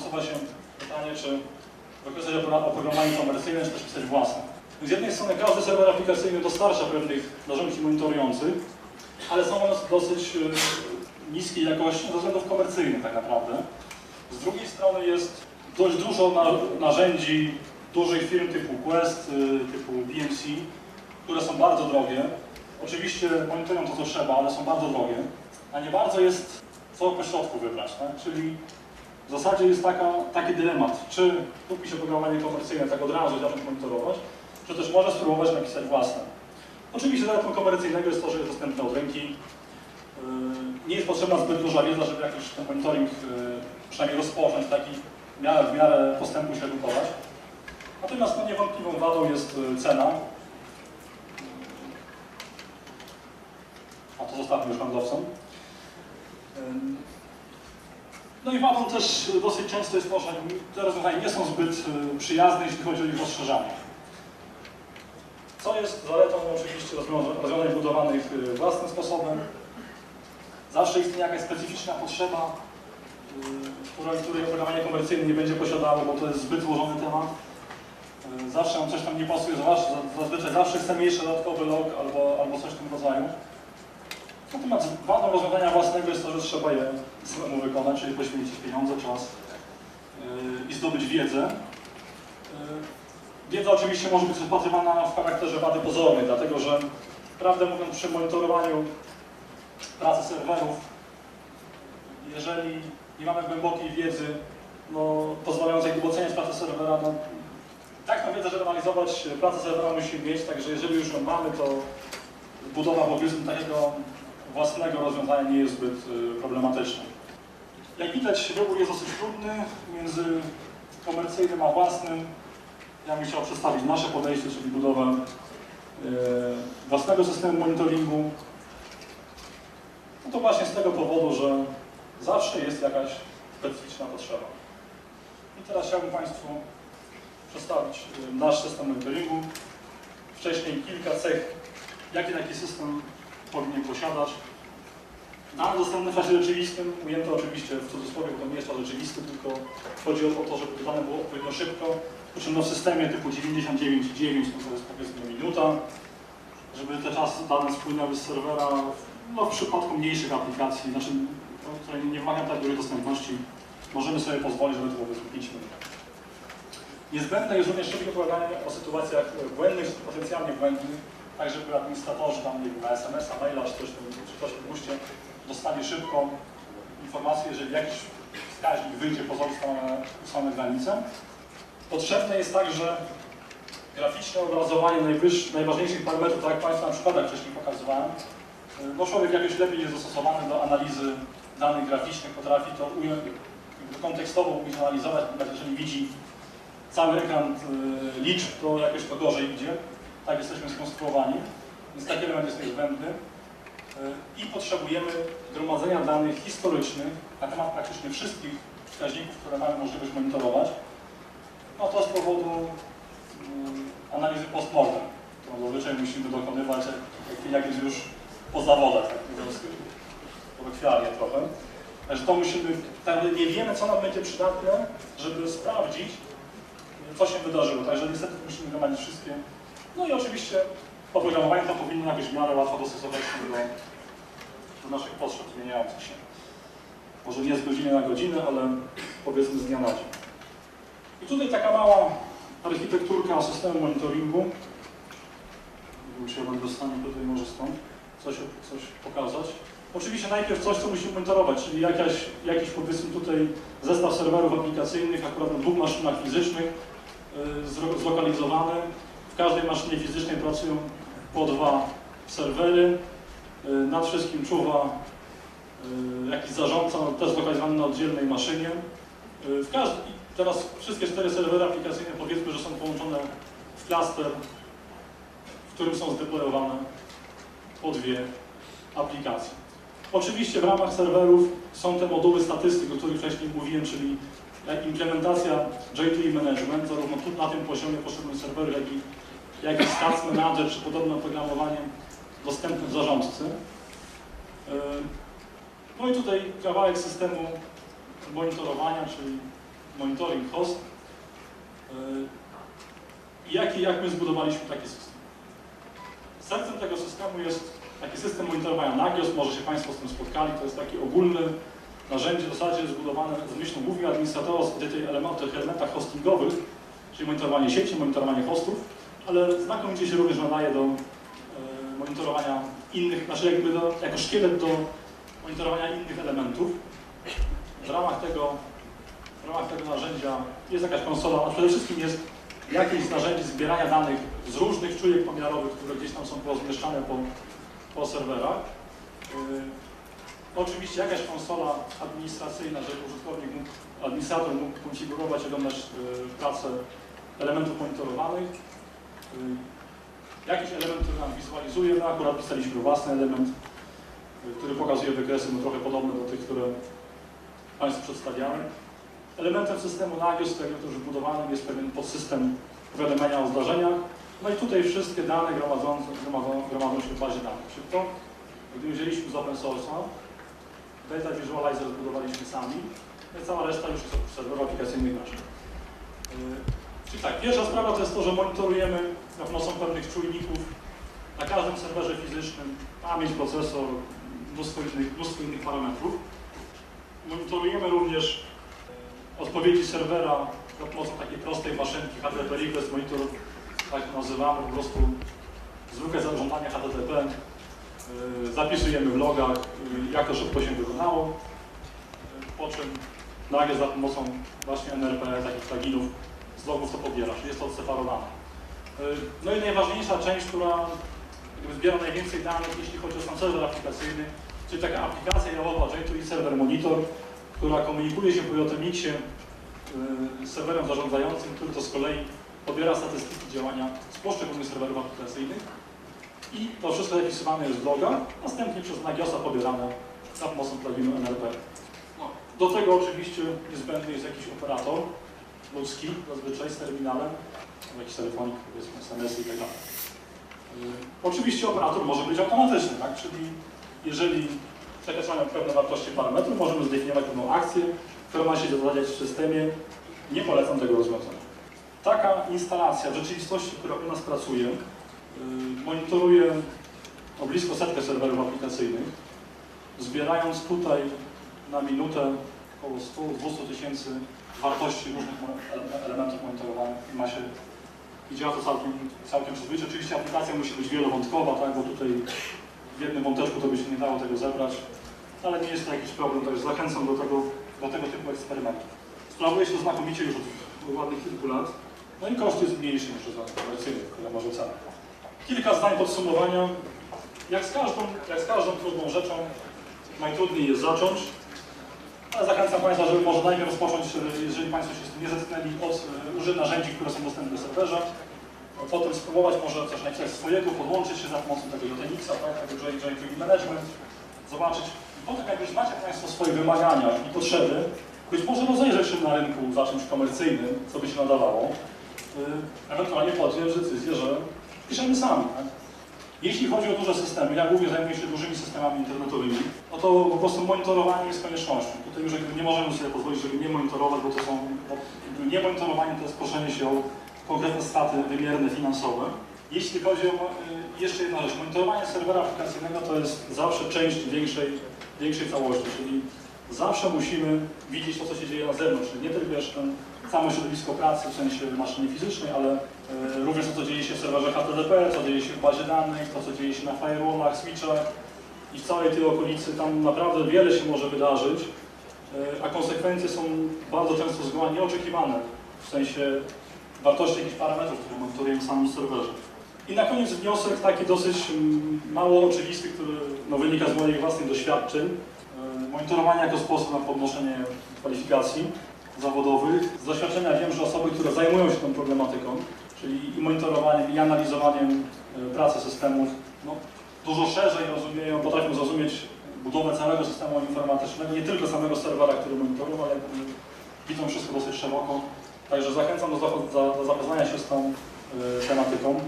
nasuwa się pytanie, czy wykorzystać oprogramowanie komercyjne, czy też pisać własne. Z jednej strony każdy serwer aplikacyjny dostarcza pewnych narzędzi monitorujących, ale są one dosyć e, niskiej jakości ze względów komercyjnych tak naprawdę. Z drugiej strony jest dość dużo na, narzędzi dużych firm typu Quest, y, typu BMC, które są bardzo drogie. Oczywiście monitorują to, co trzeba, ale są bardzo drogie, a nie bardzo jest co pośrodku wybrać. Tak? Czyli w zasadzie jest taka, taki dylemat, czy kupić oprogramowanie komercyjne tak od razu i zacząć monitorować, czy też może spróbować napisać własne. Oczywiście zaletą komercyjnego jest to, że jest dostępne od ręki. Yy, Nie jest potrzebna zbyt duża wiedza, żeby jakiś ten monitoring yy, przynajmniej rozpocząć, taki w miarę, w miarę postępu się edukować. Natomiast no, niewątpliwą wadą jest yy, cena. A to zostawmy już handlowcom. No i wadą też dosyć często jest to, że te rozwiązania nie są zbyt yy, przyjazne, jeśli chodzi o ich rozszerzanie. Co jest zaletą oczywiście rozwiązań budowanych y, własnym sposobem. Zawsze istnieje jakaś specyficzna potrzeba, y, której, której oprogramowanie komercyjne nie będzie posiadało, bo to jest zbyt złożony temat. Zawsze nam coś tam nie pasuje, zazwyczaj zawsze chcemy jeszcze dodatkowy log albo, albo coś w tym rodzaju. Natomiast wadą rozwiązania własnego jest to, że trzeba je samemu wykonać, czyli poświęcić pieniądze, czas y, i zdobyć wiedzę. Y, Wiedza oczywiście może być rozpatrywana w charakterze wady pozornej, dlatego że prawdę mówiąc przy monitorowaniu pracy serwerów, jeżeli nie mamy głębokiej wiedzy no, pozwalającej tu oceniać pracę serwera, no, taką wiedzę, żeby analizować pracę serwera musimy mieć, także jeżeli już ją mamy, to budowa powiedzmy takiego własnego rozwiązania nie jest zbyt y, problematyczna. Jak widać wybór jest dosyć trudny między komercyjnym a własnym. Ja bym chciał przedstawić nasze podejście, czyli budowę e, własnego systemu monitoringu. No to właśnie z tego powodu, że zawsze jest jakaś specyficzna potrzeba. I teraz chciałbym Państwu przedstawić e, nasz system monitoringu. Wcześniej kilka cech, jaki taki system powinien posiadać. Dane dostępne w czasie rzeczywistym, ujęte oczywiście w cudzysłowie, to nie jest czas rzeczywisty, tylko chodzi o to, żeby dane było odpowiednio szybko, przy czym no w systemie typu 99,9 no to jest powiedzmy minuta, żeby te czasy dane spłynęły z serwera, no w przypadku mniejszych aplikacji, znaczy, no, które nie wymagają tak dużej dostępności, możemy sobie pozwolić, żeby to było powiedzmy 5 minut. Niezbędne jest również szybkie opowiadanie o sytuacjach błędnych potencjalnie błędnych, tak żeby administratorzy tam, nie wiem, na SMS-a, maila czy coś, czy coś w guście dostali szybko informację, jeżeli jakiś wskaźnik wyjdzie poza ustalone, granice. Potrzebne jest także graficzne obrazowanie najważniejszych parametrów, tak jak Państwu na przykładach wcześniej pokazywałem. No człowiek jakoś lepiej jest dostosowany do analizy danych graficznych, potrafi to ująć, kontekstowo umieć analizować, jeżeli widzi cały ekran y, liczb, to jakoś to gorzej idzie. Tak jesteśmy skonstruowani, więc taki element jest niezbędny. Y, I potrzebujemy gromadzenia danych historycznych na temat praktycznie wszystkich wskaźników, które mamy możliwość monitorować. No to z powodu mm, analizy postmortem, którą zazwyczaj musimy dokonywać, jak, jak jest już po zawodach, tak mówiąc trochę. Także to musimy, tak nie wiemy, co nam będzie przydatne, żeby sprawdzić, co się wydarzyło. Także niestety musimy gromadzić wszystkie. No i oczywiście oprogramowanie to powinno jakoś w miarę łatwo dostosować do, do naszych potrzeb zmieniających się. Może nie z godziny na godzinę, ale powiedzmy z dnia na dzień. I tutaj taka mała architekturka systemu monitoringu. Nie wiem, czy ja będę w tutaj może stąd coś, coś pokazać. Oczywiście najpierw coś, co musimy monitorować, czyli jakaś, jakiś powiedzmy tutaj zestaw serwerów aplikacyjnych, akurat na dwóch maszynach fizycznych, yy. W każdej maszynie fizycznej pracują po dwa serwery. Yy, Nad wszystkim czuwa yy, jakiś zarządca, no, też zlokalizowany na oddzielnej maszynie. Yy, W teraz wszystkie cztery serwery aplikacyjne powiedzmy, że są połączone w klaster, w którym są zdeployowane po dwie aplikacje. Oczywiście w ramach serwerów są te moduły statystyk, o których wcześniej mówiłem, czyli implementacja J2E Management, zarówno tu na tym poziomie poszczególnych serwerów, jak i, jak i Stats Manager, czy podobne oprogramowanie dostępne w zarządcy. Yy, No i tutaj kawałek systemu monitorowania, czyli monitoring host. Yy, I jaki, jak my zbudowaliśmy taki system? Sercem tego systemu jest taki system monitorowania Nagios, może się Państwo z tym spotkali, to jest taki ogólny narzędzie w zasadzie zbudowane z myślą głównie administratora o tych elementach hostingowych, czyli monitorowanie sieci, monitorowanie hostów, ale znakomicie się również nadaje do e, monitorowania innych, znaczy jakby do, jako szkielet do monitorowania innych elementów. W ramach tego, w ramach tego narzędzia jest jakaś konsola, a przede wszystkim jest jakieś narzędzie zbierania danych z różnych czujek pomiarowych, które gdzieś tam są rozmieszczane po, po serwerach. Yy, Oczywiście jakaś konsola administracyjna, żeby użytkownik mógł, administrator mógł konfigurować, oglądać yy, pracę elementów monitorowanych. Yy, Jakiś element, który nam wizualizuje, no akurat pisaliśmy własny element, yy, który pokazuje wykresy no, trochę podobne do tych, które Państwu przedstawiałem. Elementem systemu Nagios, tego też wbudowanym jest pewien podsystem powiadamiania o zdarzeniach. No i tutaj wszystkie dane gromadzą, się w bazie danych. Czyli to, gdy wzięliśmy z open source'a, Data Visualizer zbudowaliśmy sami, i cała reszta już jest od serwerów aplikacyjnych naszych. Czyli tak, pierwsza sprawa to jest to, że monitorujemy za pomocą pewnych czujników na każdym serwerze fizycznym pamięć, procesor, mnóstwo innych, mnóstwo innych parametrów. Monitorujemy również e, odpowiedzi serwera za pomocą takiej prostej maszynki HTTP Request Monitor, tak nazywamy, po prostu zwykłe zażądanie HTTP. e, Zapisujemy w logach, e, jak to szybko się wykonało, po czym nagle za pomocą właśnie NRP, takich pluginów z logów to pobiera, czyli jest to odseparowane. E, No i najważniejsza część, która zbiera najwięcej danych, jeśli chodzi o sam serwer aplikacyjny, czyli taka aplikacja jawowa J2E Server Monitor, która komunikuje się po JMX-ie y, z serwerem zarządzającym, który to z kolei pobiera statystyki działania z poszczególnych serwerów aplikacyjnych i to wszystko zapisywane jest w loga, następnie przez Nagiosa pobierane za pomocą pluginu NRP. No, do tego oczywiście niezbędny jest jakiś operator ludzki, zazwyczaj z terminalem, jakiś telefonik, powiedzmy SMS i tak dalej. Y, Oczywiście operator może być automatyczny, tak? czyli jeżeli przekraczają pewne wartości parametrów, możemy zdefiniować pewną akcję, która ma się zadziać w systemie. Nie polecam tego rozwiązania. Taka instalacja w rzeczywistości, która u nas pracuje, yy, monitoruje o blisko setkę serwerów aplikacyjnych, zbierając tutaj na minutę około 100-200 tysięcy wartości różnych elementów monitorowanych i ma się i działa to całkiem, całkiem przyzwoicie. Oczywiście aplikacja musi być wielowątkowa, tak, bo tutaj w jednym wąteczku to by się nie dało tego zebrać, ale nie jest to jakiś problem, także zachęcam do tego, do tego typu eksperymentów. Sprawuje się to znakomicie już od ładnych kilku lat, no i koszt jest mniejszy niż rozwiązanie komercyjne, które może cenę. Kilka zdań podsumowania. Jak z każdą, jak z każdą trudną rzeczą, najtrudniej jest zacząć, zachęcam Państwa, żeby może najpierw rozpocząć, e, jeżeli Państwo się z tym nie zetknęli, od e, użycia narzędzi, które są dostępne w serwerze, potem spróbować może coś napisać swojego, podłączyć się za pomocą tego JNX-a, tak, tego JTG Management, zobaczyć. Potem jak już macie Państwo swoje wymagania i potrzeby, być może rozejrzeć się na rynku za czymś komercyjnym, co by się nadawało, yy, ewentualnie podjąć decyzję, że piszemy sami. Tak? Jeśli chodzi o duże systemy, ja głównie zajmuję się dużymi systemami internetowymi, no to po prostu monitorowanie jest koniecznością. Tutaj już nie możemy sobie pozwolić, żeby nie monitorować, bo to są, bo nie monitorowanie to jest proszenie się o konkretne straty wymierne finansowe. Jeśli chodzi o y, jeszcze jedna rzecz, monitorowanie serwera aplikacyjnego to jest zawsze część większej, większej całości, czyli zawsze musimy widzieć to, co się dzieje na zewnątrz, nie tylko jeszcze samo środowisko pracy w sensie maszyny fizycznej, ale y, również to, co dzieje się w serwerze HTTP, co dzieje się w bazie danych, to, co dzieje się na firewallach, switchach i w całej tej okolicy. Tam naprawdę wiele się może wydarzyć, y, a konsekwencje są bardzo często zgoła nieoczekiwane, w sensie wartości jakichś parametrów, które monitorujemy w samym serwerze. I na koniec wniosek taki dosyć mm, mało oczywisty, który no, wynika z moich własnych doświadczeń. E, Monitorowanie jako sposób na podnoszenie kwalifikacji zawodowych. Z doświadczenia wiem, że osoby, które zajmują się tą problematyką, czyli i monitorowaniem, i analizowaniem e, pracy systemów, no, dużo szerzej rozumieją, potrafią zrozumieć budowę całego systemu informatycznego, nie tylko samego serwera, który monitorują, ale widzą wszystko dosyć szeroko. Także zachęcam do, zapo- za- do zapoznania się z tą y, tematyką.